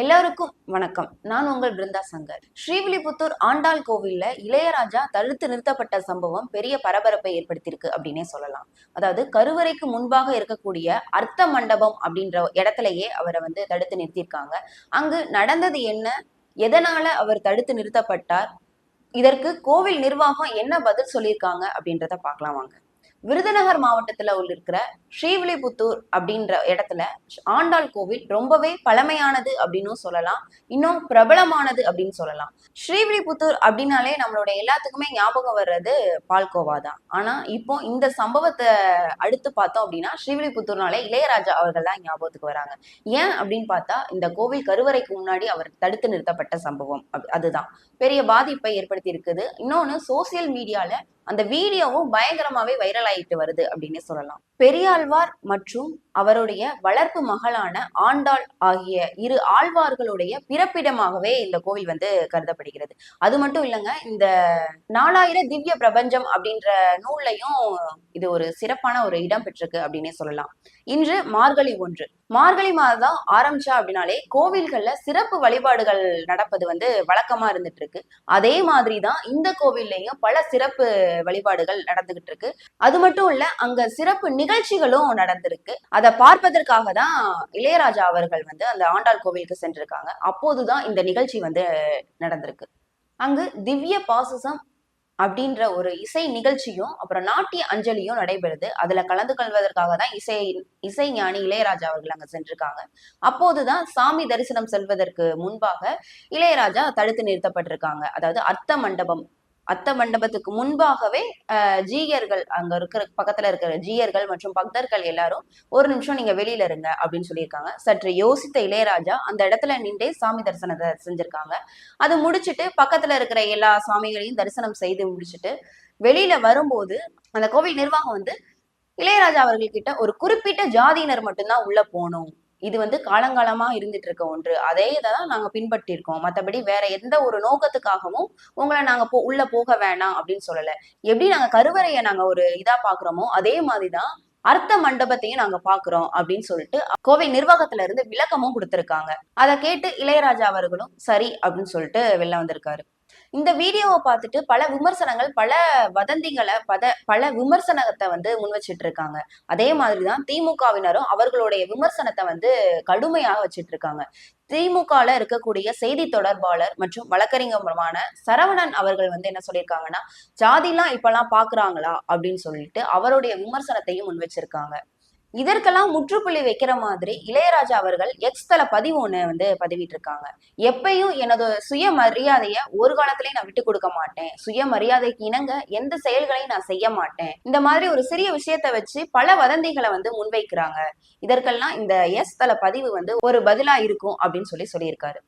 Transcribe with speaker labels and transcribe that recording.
Speaker 1: எல்லாருக்கும் வணக்கம். நான் உங்கள் பிருந்தா சங்கர். ஸ்ரீவில்லிபுத்தூர் ஆண்டாள் கோவில்ல இளையராஜா தடுத்து நிறுத்தப்பட்ட சம்பவம் பெரிய பரபரப்பை ஏற்படுத்தியிருக்கு அப்படின்னே சொல்லலாம். அதாவது கருவறைக்கு முன்பாக இருக்கக்கூடிய அர்த்த மண்டபம் அப்படின்ற இடத்துலயே அவரை வந்து தடுத்து நிறுத்தியிருக்காங்க. அங்கு நடந்தது என்ன? எதனால அவர் தடுத்து நிறுத்தப்பட்டார்? இதற்கு கோவில் நிர்வாகம் என்ன பதில் சொல்லியிருக்காங்க அப்படின்றத பார்க்கலாம் வாங்க. விருதுநகர் மாவட்டத்துல உள்ள இருக்கிற ஸ்ரீவில்லிபுத்தூர் அப்படின்ற இடத்துல ஆண்டாள் கோவில் ரொம்பவே பழமையானது அப்படின்னும் சொல்லலாம். இன்னும் பிரபலமானது அப்படின்னு சொல்லலாம். ஸ்ரீவில்லிபுத்தூர் அப்படின்னாலே நம்மளோட எல்லாத்துக்குமே ஞாபகம் வர்றது பால்கோவா தான் ஆனா இப்போ இந்த சம்பவத்தை அடுத்து பார்த்தோம் அப்படின்னா ஸ்ரீவில்லிபுத்தூர்னாலே இளையராஜா அவர்கள் தான் ஞாபகத்துக்கு வராங்க. ஏன் அப்படின்னு பார்த்தா இந்த கோவில் கருவறைக்கு முன்னாடி அவர் தடுத்து நிறுத்தப்பட்ட சம்பவம். அப்- அதுதான். பெரிய பாதிப்பை ஏற்படுத்தி இருக்குது. இன்னொன்னு சோசியல் மீடியால அந்த வீடியோவும் பயங்கரமாவே வைரல் ஆயிட்டு வருது அப்படின்னு சொல்லலாம். பெரியாழ்வார் மற்றும் அவருடைய வளர்ப்பு மகளான ஆண்டாள் ஆகிய இரு ஆழ்வார்களுடைய பிறப்பிடமாகவே இந்த கோவில் வந்து கருதப்படுகிறது. அது மட்டும் இல்லைங்க இந்த நாலாயிர திவ்ய பிரபஞ்சம் அப்படின்ற நூல்லையும் இது ஒரு சிறப்பான ஒரு இடம் பெற்றிருக்கு அப்படின்னே சொல்லலாம். இன்று மார்கழி ஒன்று. மார்கழி மாதம் ஆரம்பிச்சா அப்படின்னாலே கோவில்கள்ல சிறப்பு வழிபாடுகள் நடப்பது வந்து வழக்கமா இருந்துட்டு இருக்கு அதே மாதிரி தான் இந்த கோவில்லையும் பல சிறப்பு வழிபாடுகள் நடந்துகிட்டு இருக்கு அது மட்டும் இல்ல அங்க சிறப்பு நிகழ்ச்சிகளும் நடந்திருக்கு. அத அதை பார்ப்பதற்காக தான் இளையராஜா அவர்கள் வந்து அந்த ஆண்டாள் கோவிலுக்கு சென்றிருக்காங்க. அப்போதுதான் இந்த நிகழ்ச்சி வந்து நடந்திருக்கு. அங்கு திவ்ய பாசசம் அப்படின்ற ஒரு இசை நிகழ்ச்சியும் அப்புறம் நாட்டிய அஞ்சலியும் நடைபெறுது. அதுல கலந்து கொள்வதற்காக தான் இசை இசை ஞானி இளையராஜா அவர்கள் அங்க சென்றிருக்காங்க. அப்போதுதான் சாமி தரிசனம் செல்வதற்கு முன்பாக இளையராஜா தடுத்து நிறுத்தப்பட்டிருக்காங்க. அதாவது அர்த்த மண்டபம் அத்த மண்டபத்துக்கு முன்பாகவே ஜீயர்கள் அங்க இருக்கிற பக்கத்துல இருக்கிற ஜீயர்கள் மற்றும் பக்தர்கள் எல்லாரும் ஒரு நிமிஷம் நீங்க வெளியில இருங்க அப்படின்னு சொல்லியிருக்காங்க. சற்று யோசித்த இளையராஜா அந்த இடத்துல நின்றே சாமி தரிசனத்தை செஞ்சிருக்காங்க. அது முடிச்சுட்டு பக்கத்துல இருக்கிற எல்லா சாமிகளையும் தரிசனம் செய்து முடிச்சுட்டு வெளியில வரும்போது அந்த கோவில் நிர்வாகம் வந்து இளையராஜா அவர்கள் கிட்ட ஒரு குறிப்பிட்ட ஜாதியினர் மட்டும்தான் உள்ள போகணும். இது வந்து காலங்காலமா இருந்துட்டு இருக்க ஒன்று. அதே தான் நாங்க பின்பற்றிருக்கோம் மத்தபடி வேற எந்த ஒரு நோக்கத்துக்காகவும் உங்களை நாங்க போ உள்ள போக வேணாம் அப்படின்னு சொல்லல. எப்படி நாங்க கருவறையை நாங்க ஒரு இதா பாக்குறோமோ அதே மாதிரிதான் அர்த்த மண்டபத்தையும் நாங்க பாக்குறோம் அப்படின்னு சொல்லிட்டு கோவை நிர்வாகத்துல இருந்து விளக்கமும் கொடுத்திருக்காங்க. அதை கேட்டு இளையராஜா அவர்களும் சரி அப்படின்னு சொல்லிட்டு வெளில வந்திருக்காரு. இந்த வீடியோவை பார்த்துட்டு பல விமர்சனங்கள் பல வதந்திகளை பத பல விமர்சனத்தை வந்து முன் வச்சிட்டு இருக்காங்க அதே மாதிரிதான் திமுகவினரும் அவர்களுடைய விமர்சனத்தை வந்து கடுமையாக வச்சிட்டு இருக்காங்க திமுகல இருக்கக்கூடிய செய்தி தொடர்பாளர் மற்றும் வழக்கறிஞருமான சரவணன் அவர்கள் வந்து என்ன சொல்லியிருக்காங்கன்னா ஜாதிலாம் இப்பெல்லாம் பாக்குறாங்களா? அப்படின்னு சொல்லிட்டு அவருடைய விமர்சனத்தையும் முன் வச்சிருக்காங்க. இதற்கெல்லாம் முற்றுப்புள்ளி வைக்கிற மாதிரி இளையராஜா அவர்கள் எக்ஸ் தல பதிவு ஒண்ணு வந்து பதிவிட்டு இருக்காங்க எப்பயும் எனது சுய மரியாதைய ஒரு காலத்திலயும் நான் விட்டு கொடுக்க மாட்டேன். சுய மரியாதைக்கு இணங்க எந்த செயல்களையும் நான் செய்ய மாட்டேன். இந்த மாதிரி ஒரு சிறிய விஷயத்தை வச்சு பல வதந்திகளை வந்து முன்வைக்கிறாங்க. இதற்கெல்லாம் இந்த எஸ் தல பதிவு வந்து ஒரு பதிலா இருக்கும் அப்படின்னு சொல்லி சொல்லியிருக்காரு.